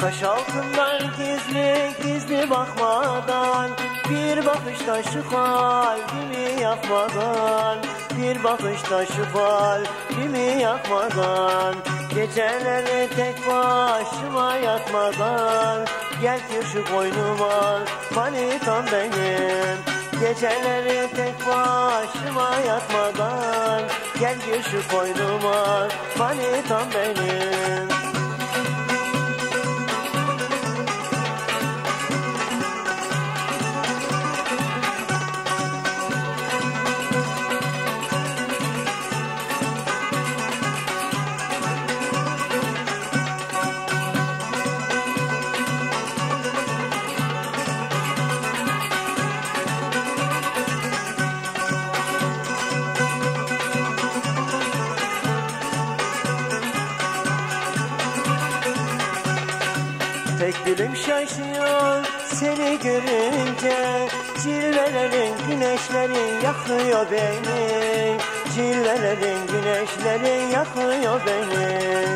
Taş altından gizli gizli bakmadan Bir bakışta şu kalbimi yakmadan Bir bakışta şu kalbimi yakmadan Geceleri tek başıma yatmadan Gel ki şu koynuma manitam benim. Geceleri tek başıma yatmadan Gel ki şu koynuma manitam benim Tek dilim şaşıyor seni görünce. Cilvelerin güneşlerin yakıyor beni. Cilvelerin güneşlerin yakıyor beni.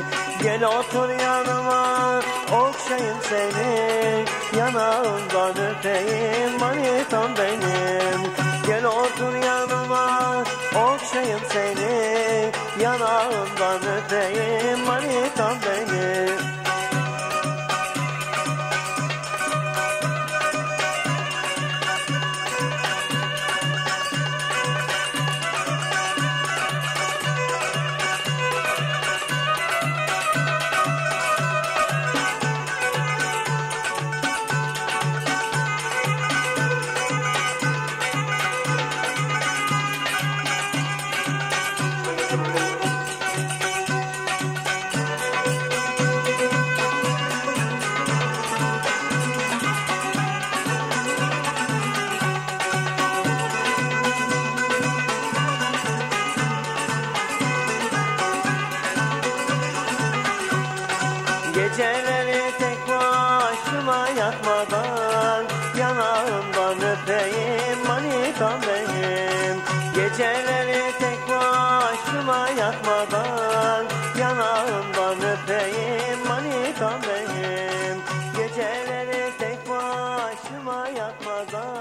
Gel otur yanıma okşayım seni. Yanağından öpeyim manitam benim. Gel otur yanıma okşayım seni. Yanağından öpeyim manitam benim Geceleri tek başıma yatmadan Yanağımdan öpeyim manitam benim. Geceleri tek başıma yatmadan Yanağımdan öpeyim manitam benim. Geceleri tek başıma yatmadan